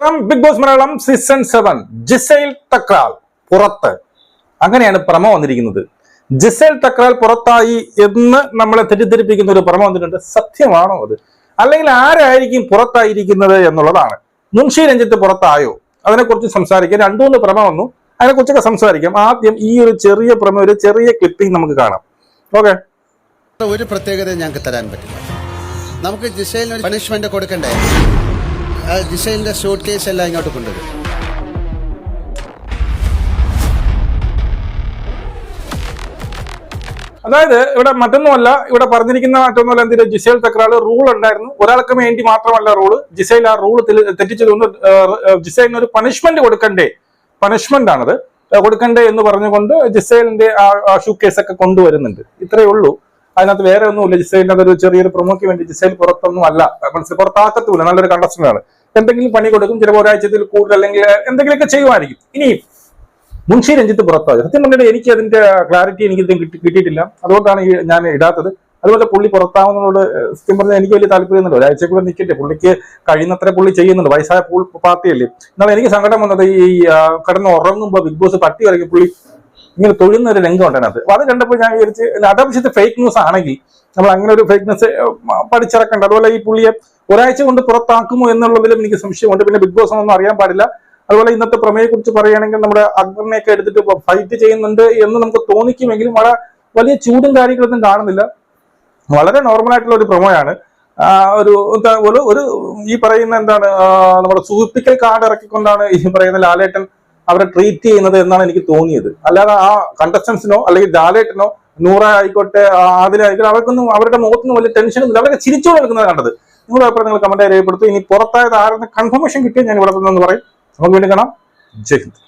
Big Boss Malayalam season seven Gizele Thakral പുറത്ത്. അങ്ങനെയാണ് പ്രമ വന്നിരിക്കുന്നത്. ജിസൈൽ തക്രാൽ പുറത്തായി എന്ന് നമ്മളെ തെറ്റിദ്ധരിപ്പിക്കുന്ന ഒരു പ്രമ വന്നിട്ടുണ്ട്. സത്യമാണോ അത്? അല്ലെങ്കിൽ ആരായിരിക്കും പുറത്തായിരിക്കുന്നത് എന്നുള്ളതാണ്. മുൻഷി രഞ്ജിത്ത് പുറത്തായോ? അതിനെക്കുറിച്ച് സംസാരിക്കാൻ രണ്ടു മൂന്ന് പ്രമ വന്നു. അതിനെക്കുറിച്ചൊക്കെ സംസാരിക്കാം. ആദ്യം ഈ ഒരു ചെറിയ പ്രമ ഒരു ചെറിയ ക്ലിപ്പിംഗ് നമുക്ക് കാണാം. ഓക്കെ ഒരു പ്രത്യേകത ഞങ്ങൾക്ക് തരാൻ പറ്റില്ല. നമുക്ക് ജിസൈലിന് പണിഷ്മെന്റ് കൊടുക്കണ്ടേ? ആ ജിസൈലിന്റെ ഷൂട്ട് കേസ് എല്ലാം ഇങ്ങോട്ട് കൊണ്ടുവരും. അതായത് ഇവിടെ മറ്റൊന്നുമല്ല ഇവിടെ പറഞ്ഞിരിക്കുന്ന മറ്റൊന്നുമല്ല എന്തിന്റെ ജിസൈൽ തക്കറാൾ റൂൾ ഉണ്ടായിരുന്നു. ഒരാൾക്ക് വേണ്ടി മാത്രമല്ല റൂൾ ജിസൈൽ ആ റൂൾ തെറ്റിച്ചതുകൊണ്ട് ജിസൈലിന് ഒരു പണിഷ്മെന്റ് കൊടുക്കണ്ടേ? പണിഷ്മെന്റ് ആണത്. കൊടുക്കണ്ടേ എന്ന് പറഞ്ഞുകൊണ്ട് ജിസൈലിന്റെ ആ ഷൂ കേസ് ഒക്കെ കൊണ്ടുവരുന്നുണ്ട്. ഇത്രയേ ഉള്ളൂ. അതിനകത്ത് വേറെ ഒന്നുമില്ല. ജിസൈലിന് അതൊരു ചെറിയൊരു പ്രൊമോക്ക് വേണ്ടി ജിസൈൽ പുറത്തൊന്നും അല്ല. പുറത്താക്കത്തുമില്ല. നല്ലൊരു കണ്ടസ്റ്റന്റ് ആണ്. എന്തെങ്കിലും പണി കൊടുക്കും ചിലപ്പോൾ ഒരാഴ്ചത്തിൽ കൂടുതൽ അല്ലെങ്കിൽ എന്തെങ്കിലുമൊക്കെ ചെയ്യുമായിരിക്കും. ഇനിയും മുൻഷി രഞ്ജിത്ത് പുറത്തായി. സത്യം പറഞ്ഞിട്ട് എനിക്ക് അതിന്റെ ക്ലാരിറ്റി എനിക്ക് കിട്ടിയിട്ടില്ല. അതുകൊണ്ടാണ് ഞാൻ ഇടാത്തത്. അതുപോലെ പുള്ളി പുറത്താവുന്നതിനോട് സത്യം പറഞ്ഞാൽ എനിക്ക് വലിയ താല്പര്യമൊന്നുമില്ല. ഒരാഴ്ച കൂടെ നിൽക്കട്ടെ. പുള്ളിക്ക് കഴിയുന്നത്ര പുള്ളി ചെയ്യുന്നുണ്ട്. വയസ്സായ പാർട്ടിയല്ലേ. എന്നാൽ എനിക്ക് സങ്കടം വന്നത് ഈ കടന്ന് ഉറങ്ങുമ്പോൾ ബിഗ് ബോസ് പട്ടി ഇറങ്ങി പുള്ളി ഇങ്ങനെ തൊഴുന്ന ഒരു രംഗം ഉണ്ട് അപ്പൊ അത് കണ്ടപ്പോൾ ഞാൻ വിചാരിച്ച് അതാവശ്യത്തെ ഫേക്ക് ന്യൂസ് ആണെങ്കിൽ നമ്മൾ അങ്ങനെ ഒരു ഫേക്ക് ന്യൂസ് പഠിച്ചിറക്കണ്ട. അതുപോലെ ഈ പുള്ളിയെ ഒരാഴ്ച കൊണ്ട് പുറത്താക്കുമോ എന്നുള്ളതിലും എനിക്ക് സംശയമുണ്ട്. പിന്നെ ബിഗ് ബോസ് ഒന്നും അറിയാൻ പാടില്ല. അതുപോലെ ഇന്നത്തെ പ്രമേയെ കുറിച്ച് പറയുകയാണെങ്കിൽ നമ്മുടെ അക്ബറിനെയൊക്കെ എടുത്തിട്ട് ഫൈറ്റ് ചെയ്യുന്നുണ്ട് എന്ന് നമുക്ക് തോന്നിക്കുമെങ്കിലും വളരെ വലിയ ചൂടും കാര്യങ്ങളൊന്നും കാണുന്നില്ല. വളരെ നോർമൽ ആയിട്ടുള്ള ഒരു പ്രൊമോയാണ്. ഒരു ഒരു ഈ പറയുന്ന എന്താണ് നമ്മുടെ സൂപ്പിക്കൽ കാർഡ് ഇറക്കിക്കൊണ്ടാണ് ഈ പറയുന്ന ലാലേട്ടൻ അവരെ ട്രീറ്റ് ചെയ്യുന്നത് എന്നാണ് എനിക്ക് തോന്നിയത്. അല്ലാതെ ആ കണ്ടസ്റ്റൻസിനോ അല്ലെങ്കിൽ ലാലേട്ടനോ നൂറ ആയിക്കോട്ടെ ആദിലായിക്കോട്ടെ അവർക്കൊന്നും അവരുടെ മുഖത്തൊന്നും വലിയ ടെൻഷനും ഇല്ല അവരൊക്കെ ചിരിച്ചോണ്ട് നിൽക്കുന്നത് കണ്ടത്. നിങ്ങളുടെ അഭിപ്രായം നിങ്ങൾ കമന്റ് രേഖപ്പെടുത്തും. ഇനി പുറത്തായത് ആരെന്ന് കൺഫർമേഷൻ കിട്ടിയാൽ ഞാൻ ഇവിടെ നിന്ന് പറയും. നമുക്ക് വീണ്ടും കാണാം. ജയ് ഹിന്ദ്.